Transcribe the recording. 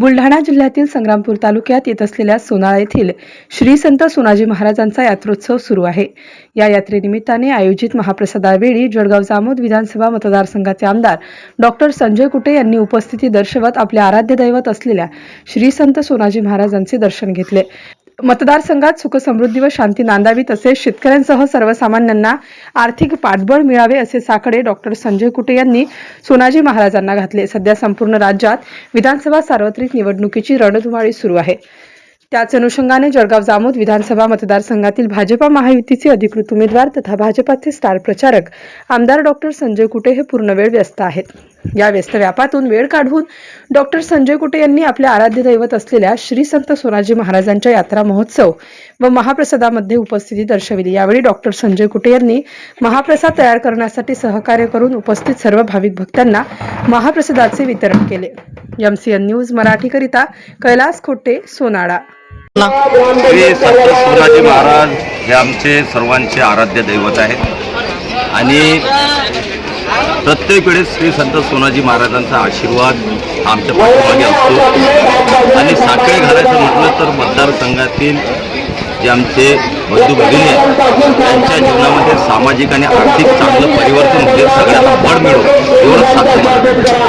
बुलढाणा जिल्ह्यातील संग्रामपूर तालुक्यात येत असलेल्या सोनाळा येथील श्री संत सोनाजी महाराजांचा यात्रोत्सव सुरू आहे. या यात्रेनिमित्ताने आयोजित महाप्रसादावेळी जळगाव जामोद विधानसभा मतदारसंघाचे आमदार डॉक्टर संजय कुटे यांनी उपस्थिती दर्शवत आपले आराध्य दैवत असलेल्या श्री संत सोनाजी महाराजांचे दर्शन घेतले. मतदारसंघात सुखसमृद्धी व शांती नांदावी तसेच शेतकऱ्यांसह सर्वसामान्यांना आर्थिक पाठबळ मिळावे असे साकडे डॉक्टर संजय कुटे यांनी सोनाजी महाराजांना घातले. सध्या संपूर्ण राज्यात विधानसभा सार्वत्रिक निवडणुकीची रणधुमाळी सुरू आहे. त्याच अनुषंगाने जळगाव जामोद विधानसभा मतदारसंघातील भाजपा महायुतीचे अधिकृत उमेदवार तथा भाजपाचे स्टार प्रचारक आमदार डॉक्टर संजय कुटे हे पूर्ण वेळ व्यस्त आहेत. या व्यस्त व्यापातून वेळ काढून डॉक्टर संजय कुटे यांनी आपल्या आराध्य दैवत असलेल्या श्री संत सोनाजी महाराजांच्या यात्रा महोत्सव व महाप्रसादामध्ये उपस्थिती दर्शविली. यावेळी डॉक्टर संजय कुटे यांनी महाप्रसाद तयार करण्यासाठी सहकार्य करून उपस्थित सर्व भाविक भक्तांना महाप्रसादाचे वितरण केले. यम सी एन न्यूज मराठीकरिता कैलास खोटे सोनाळा. श्री संत सोनाजी महाराज हे आमचे सर्वांचे आराध्य दैवत आहेत. आणि प्रत्येक वेळेस श्री संत सोनाजी महाराजांचा आशीर्वाद आमच्या पाठीमागे असतो. आणि साखळी घालायचं म्हटलं तर मतदारसंघातील जे आमचे बंधू भगिनी आहेत त्यांच्या जीवनामध्ये सामाजिक आणि आर्थिक चांगलं परिवर्तन होते सगळ्यांना बळ मिळो एवढंच साध्य